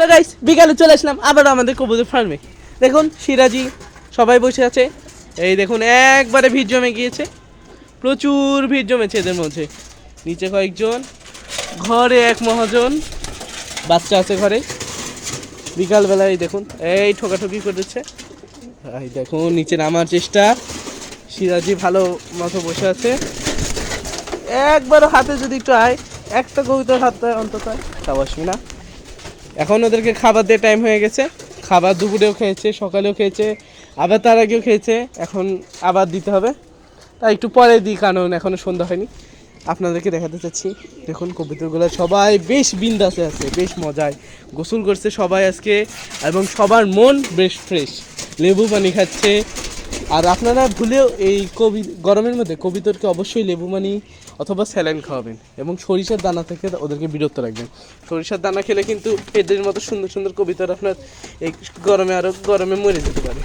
তো গাইস বিকালে চলে আসলাম আবার আমাদের কবুতর ফার্মে। দেখুন, সিরাজি সবাই বসে আছে। এই দেখুন, একবারে ভিড় জমে গিয়েছে। প্রচুর ভিড় জমেছে এদের মধ্যে। নিচে কয়েকজন, ঘরে এক মহাজন, বাচ্চা আছে ঘরে। বিকালবেলায় দেখুন, এই ঠোকাঠুকি করেছে। এই দেখুন, নিচে নামার চেষ্টা। সিরাজি ভালো মতো বসে আছে। একবারও হাতে যদি একটু আয়, একটা কবিতার হাতে অন্তত, তাও আসবি না। এখন ওদেরকে খাবার দিয়ে টাইম হয়ে গেছে। খাবার দুপুরেও খেয়েছে, সকালেও খেয়েছে, আবার তার আগেও খেয়েছে, এখন আবার দিতে হবে। তাই একটু পরে দিই, কারণ এখনও সন্ধ্যা হয়নি। আপনাদেরকে দেখাতে চাচ্ছি, দেখুন কবিতাগুলো সবাই বেশ বিন্দাসে আছে, বেশ মজায়। গোসল করছে সবাই আজকে, এবং সবার মন বেশ ফ্রেশ লেবু পানি খাচ্ছে আর আপনারা ভুলেও এই কবি গরমের মধ্যে কবিতরকে অবশ্যই লেবু মানি অথবা স্যালাইন খাওয়াবেন এবং সরিষার দানা থেকে ওদেরকে বিরত রাখবেন। সরিষার দানা খেলে কিন্তু এদের মতো সুন্দর সুন্দর কবিতর আপনার এই গরমে আরও গরমে মরে যেতে পারে।